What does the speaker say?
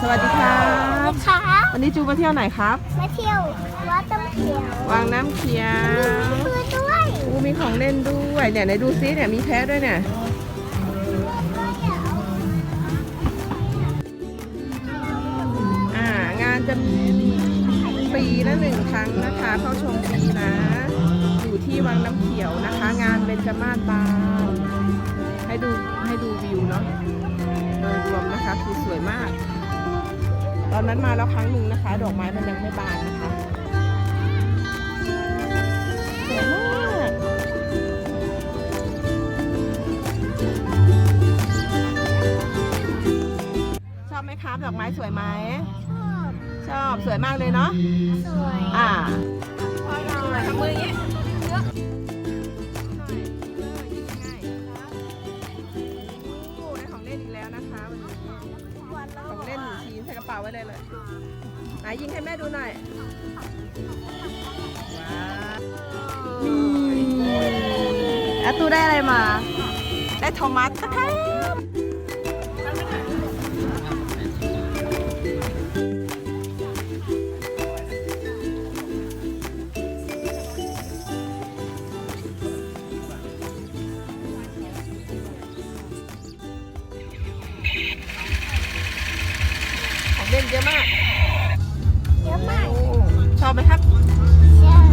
สวัสดีครับค่ะวันนี้จูมาเที่ยวไหนครับ มาเที่ยววัดต้นเขียววังน้ำเขียวมือด้วยอูมีของเล่นด้วยเนี่ยไหนดูซิเนี่ยมีแพ้ด้วยเนี่ยอ่างานจะมีปีละหนึ่งครั้งนะคะเข้าชมฟรีนะ อยู่ที่วังน้ำเขียวนะคะ งานเบญจมาศบานให้ดูให้ดูวิวเนาะโดยรวมนะคะคือสวยมากต อนนั้นมาแล้วครั้งหนึ่งนะคะ ดอกไม้มันยังไม่บานนะคะสวยมากชอบไหมครับดอกไม้สวยไหมชอบ ชอบสวยมากเลยเนาะสวยอ่าทำมืออย่างนี้ ไว้เลยเลยไหนยิงให้แม่ดูหน่อยว้วอาตูได้อะไรมา ได้โทมัสครับ เล่นเยอะมาก เยอะมากชอบไหมครับชอบ